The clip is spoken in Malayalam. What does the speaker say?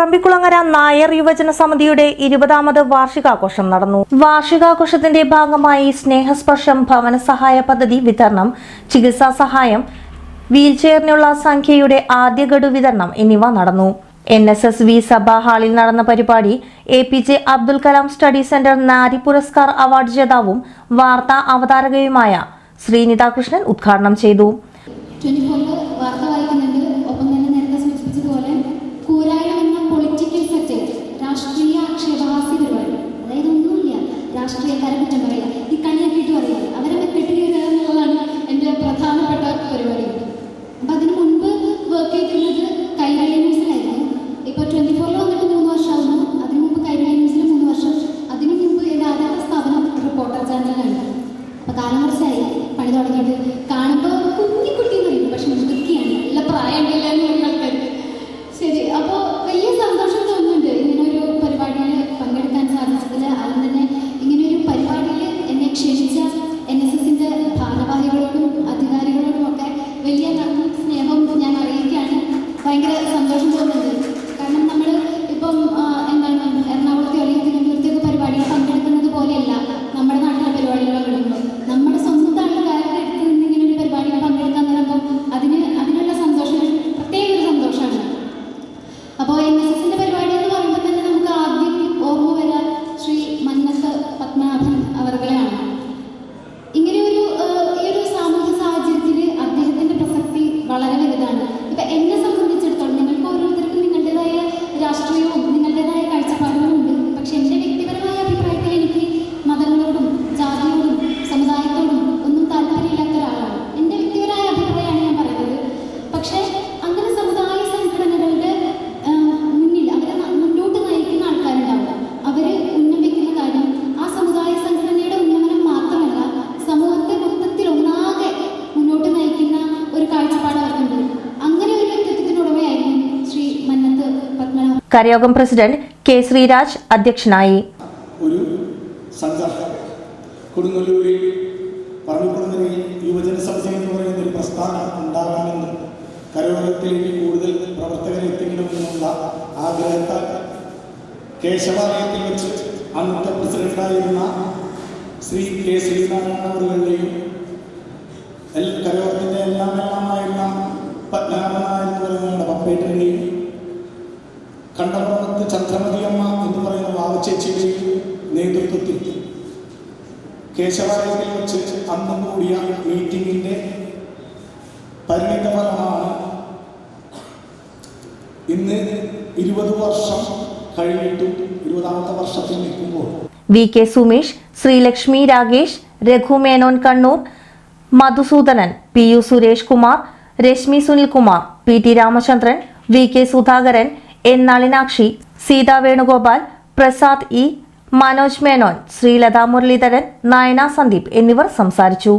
പറമ്പിക്കുളങ്ങര നായർ യുവജന സമിതിയുടെ ഇരുപതാമത് വാർഷികാഘോഷം നടന്നു. വാർഷികാഘോഷത്തിന്റെ ഭാഗമായി സ്നേഹസ്പർശം ഭവന സഹായ പദ്ധതി വിതരണം ചികിത്സാ സഹായം വീൽചെയറിനുള്ള സംഖ്യയുടെ ആദ്യ ഗഡു വിതരണം എന്നിവ നടന്നു. എൻ എസ് എസ് വി സഭാ ഹാളിൽ നടന്ന പരിപാടി A P J Abdul Kalam study centre Nari Puraskar award ജേതാവും വാർത്താ അവതാരകയുമായ ശ്രീനിതാകൃഷ്ണൻ ഉദ്ഘാടനം ചെയ്തു. Soy Carmen. കരയോഗം പ്രസിഡന്റ് കെ ശ്രീരാജ് അധ്യക്ഷനായി. ഒരു കൂടുതൽ പ്രവർത്തകരെ എത്തിക്കണമെന്നുള്ള ആഗ്രഹത്താൽ കേശവാലയത്തിൽ വെച്ച് അന്നത്തെ പ്രസിഡന്റായിരുന്ന ശ്രീ കെ ശ്രീനാരായണ അവരുടെയും കരയോഗത്തിന്റെ എല്ലാം എല്ലാമായിരുന്ന ചന്ദ്രമതിയമ്മ എന്ന് പറയുന്ന വാവച്ചേച്ചിയുടെ നേതൃത്വത്തിൽ കേശവാലയത്തിൽ വെച്ച് അന്ന് കൂടിയ മീറ്റിംഗിന്റെ പരിണിത ഫലമാണ് ഇന്ന് ഇരുപത് വർഷം കഴിഞ്ഞിട്ടും ഇരുപതാമത്തെ വർഷത്തിൽ നിൽക്കുമ്പോൾ. V K Sumesh Sreelakshmi Ragesh Raghu Menon Kannur Madhusoodanan P U Suresh Kumar Rashmi Sunilkumar P T Ramachandran V K Sudhakaran N Nalinakshi Seetha Venugopal Prasad E Manoj Menon Sreelatha Muraleedharan Nayana Sandeep എന്നിവർ സംസാരിച്ചു.